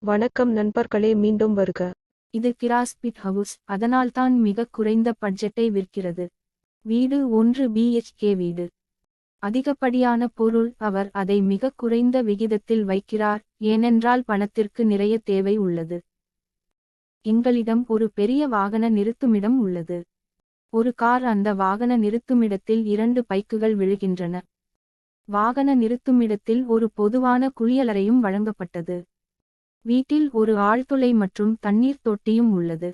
வணக்கம் நண்பர்களே மீண்டும் வருக. இது கிராஸ்பிட் ஹவுஸ். அதனால்தான் மிக குறைந்த பட்ஜெட்டை விற்கிறது. வீடு ஒன்று பிஹெச்கே வீடு. அதிகப்படியான பொருள் அவர் அதை மிக குறைந்த விகிதத்தில் வைக்கிறார். ஏனென்றால் பணத்திற்கு நிறைய தேவை உள்ளது. எங்களிடம் ஒரு பெரிய வாகன நிறுத்துமிடம் உள்ளது. ஒரு கார் அந்த வாகன நிறுத்துமிடத்தில் இரண்டு பைக்குகள் விழுகின்றன. வாகன நிறுத்துமிடத்தில் ஒரு பொதுவான குளியலறையும் வழங்கப்பட்டது. வீட்டில் ஒரு ஆழ்துளை மற்றும் தண்ணீர் தொட்டியும் உள்ளது.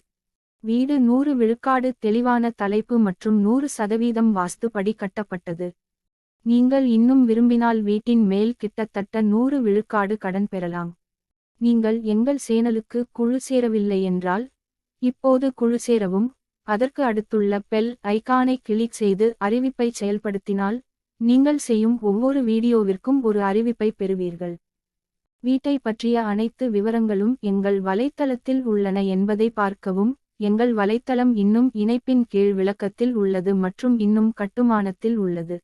வீடு நூறு விழுக்காடு தெளிவான தலைப்பு மற்றும் நூறு சதவீதம் வாஸ்துபடி கட்டப்பட்டது. நீங்கள் இன்னும் விரும்பினால் வீட்டின் மேல் கிட்டத்தட்ட நூறு விழுக்காடு கடன் பெறலாம். நீங்கள் எங்கள் சேனலுக்கு குழு சேரவில்லை என்றால் இப்போது குழு சேரவும். அதற்கு அடுத்துள்ள பெல் ஐகானை கிளிக் செய்து அறிவிப்பை செயல்படுத்தினால் நீங்கள் செய்யும் ஒவ்வொரு வீடியோவிற்கும் ஒரு அறிவிப்பை பெறுவீர்கள். வீட்டை பற்றிய அனைத்து விவரங்களும் எங்கள் வலைத்தளத்தில் உள்ளன என்பதை பார்க்கவும் எங்கள் வலைத்தளம் இன்னும் இணைப்பின் கீழ் விளக்கத்தில் உள்ளது மற்றும் இன்னும் கட்டுமானத்தில் உள்ளது.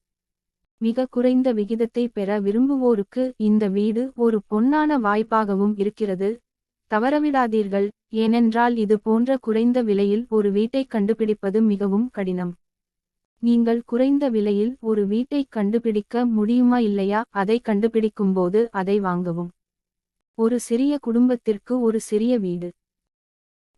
மிக குறைந்த விகிதத்தை பெற விரும்புவோருக்கு இந்த வீடு ஒரு பொன்னான வாய்ப்பாகவும் இருக்கிறது. தவறவிடாதீர்கள் ஏனென்றால் இது போன்ற குறைந்த விலையில் ஒரு வீட்டைக் கண்டுபிடிப்பது மிகவும் கடினம். நீங்கள் குறைந்த விலையில் ஒரு வீட்டைக் கண்டுபிடிக்க முடியுமா இல்லையா? அதை கண்டுபிடிக்கும்போது அதை வாங்கவும். ஒரு சிறிய குடும்பத்திற்கு ஒரு சிறிய வீடு.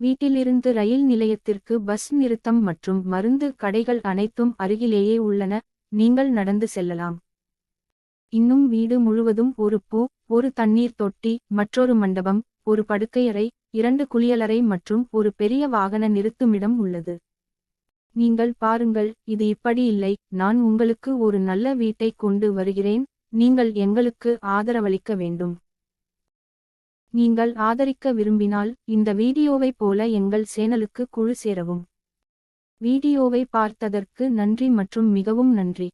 வீட்டிலிருந்து ரயில் நிலையத்திற்கு பஸ் நிறுத்தம் மற்றும் மருந்து கடைகள் அனைத்தும் அருகிலேயே உள்ளன. நீங்கள் நடந்து செல்லலாம். இன்னும் வீடு முழுவதும் ஒரு பூ ஒரு தண்ணீர் தொட்டி மற்றொரு மண்டபம் ஒரு படுக்கையறை இரண்டு குளியலறை மற்றும் ஒரு பெரிய வாகன நிறுத்துமிடம் உள்ளது. நீங்கள் பாருங்கள் இது இப்படி இல்லை. நான் உங்களுக்கு ஒரு நல்ல வீட்டை கொண்டு வருகிறேன். நீங்கள் எங்களுக்கு ஆதரவளிக்க வேண்டும். நீங்கள் ஆதரிக்க விரும்பினால் இந்த வீடியோவைப் போல எங்கள் சேனலுக்கு குழு சேரவும். வீடியோவை பார்த்ததற்கு நன்றி மற்றும் மிகவும் நன்றி.